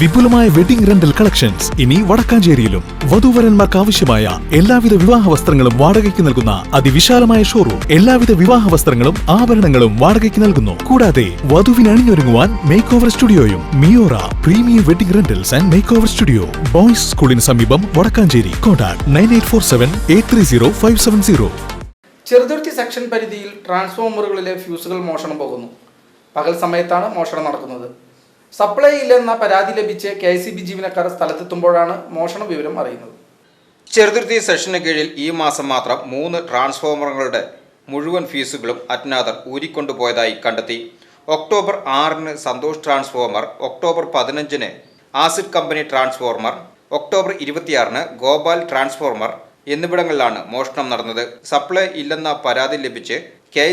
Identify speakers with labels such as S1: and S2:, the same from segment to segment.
S1: വിപുലമായ wedding rental collections ഇനി വടക്കാഞ്ചേരിയിലും വധൂവരന്മാർക്ക് ആവശ്യമായ എല്ലാവിധ വിവാഹ വസ്ത്രങ്ങളും വാടകയ്ക്ക് നൽകുന്ന അതിവിശാലമായ ഷോറൂം എല്ലാവിധ വിവാഹ വസ്ത്രങ്ങളും ആഭരണങ്ങളും വാടകയ്ക്ക് നൽകുന്നു. കൂടാതെ വധുവിന് അണിഞ്ഞൊരുങ്ങുവാൻ make over സ്റ്റുഡിയോയും Miora premium wedding rentals and make over studio boys സ്കൂളിന് സമീപം Vadakkanchery. Contact nine eight four seven eight three zero five seven zero.
S2: Cheruthuruthy section പരിധിയിൽ ട്രാൻസ്ഫോമറുകളിലെ ഫ്യൂസുകൾ മോഷണം പോകുന്നു. പകൽ സമയത്താണ് മോഷണം നടക്കുന്നത്. സപ്ലൈ ഇല്ലെന്ന പരാതി ലഭിച്ച് കെ സി ബി ജീവനക്കാർ സ്ഥലത്തെത്തുമ്പോഴാണ് മോഷണ വിവരം അറിയുന്നത്.
S3: ചെറുതുരുത്തി സെഷന് കീഴിൽ ഈ മാസം മാത്രം മൂന്ന് ട്രാൻസ്ഫോമറുകളുടെ മുഴുവൻ ഫീസുകളും അജ്ഞാതർ ഊരിക്കൊണ്ടുപോയതായി കണ്ടെത്തി. ഒക്ടോബർ ആറിന് സന്തോഷ് ട്രാൻസ്ഫോമർ ഒക്ടോബർ പതിനഞ്ചിന് ആസിഡ് കമ്പനി ട്രാൻസ്ഫോർമർ ഒക്ടോബർ ഇരുപത്തിയാറിന് ഗോപാൽ ട്രാൻസ്ഫോർമർ എന്നിവിടങ്ങളിലാണ് മോഷണം നടന്നത്. സപ്ലൈ ഇല്ലെന്ന പരാതി ലഭിച്ച് കെ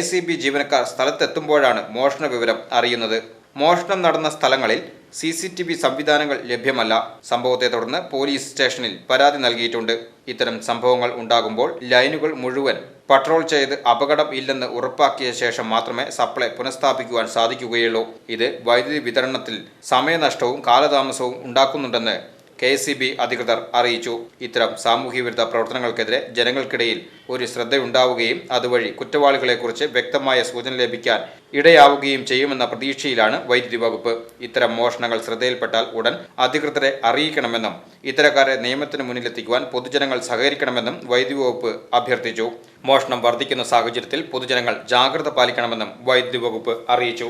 S3: ജീവനക്കാർ സ്ഥലത്തെത്തുമ്പോഴാണ് മോഷണ വിവരം അറിയുന്നത്. മോഷണം നടന്ന സ്ഥലങ്ങളിൽ സി സി ടി വി സംവിധാനങ്ങൾ ലഭ്യമല്ല. സംഭവത്തെ തുടർന്ന് പോലീസ് സ്റ്റേഷനിൽ പരാതി നൽകിയിട്ടുണ്ട്. ഇത്തരം സംഭവങ്ങൾ ഉണ്ടാകുമ്പോൾ ലൈനുകൾ മുഴുവൻ പട്രോൾ ചെയ്ത് അപകടം ഇല്ലെന്ന് ഉറപ്പാക്കിയ ശേഷം മാത്രമേ സപ്ലൈ പുനഃസ്ഥാപിക്കുവാൻ സാധിക്കുകയുള്ളൂ. ഇത് വൈദ്യുതി വിതരണത്തിൽ സമയനഷ്ടവും കാലതാമസവും ഉണ്ടാക്കുന്നുണ്ടെന്ന് കെ എസ് സി ബി അധികൃതർ അറിയിച്ചു. ഇത്തരം സാമൂഹ്യവിരുദ്ധ പ്രവർത്തനങ്ങൾക്കെതിരെ ജനങ്ങൾക്കിടയിൽ ഒരു ശ്രദ്ധയുണ്ടാവുകയും അതുവഴി കുറ്റവാളികളെക്കുറിച്ച് വ്യക്തമായ സൂചന ലഭിക്കാൻ ഇടയാവുകയും ചെയ്യുമെന്ന പ്രതീക്ഷയിലാണ് വൈദ്യുതി വകുപ്പ്. ഇത്തരം മോഷണങ്ങൾ ശ്രദ്ധയിൽപ്പെട്ടാൽ ഉടൻ അധികൃതരെ അറിയിക്കണമെന്നും ഇത്തരക്കാരെ നിയമത്തിന് മുന്നിലെത്തിക്കുവാൻ പൊതുജനങ്ങൾ സഹകരിക്കണമെന്നും വൈദ്യുതി വകുപ്പ് അഭ്യർത്ഥിച്ചു. മോഷണം വർദ്ധിക്കുന്ന സാഹചര്യത്തിൽ പൊതുജനങ്ങൾ ജാഗ്രത പാലിക്കണമെന്നും വൈദ്യുതി വകുപ്പ് അറിയിച്ചു.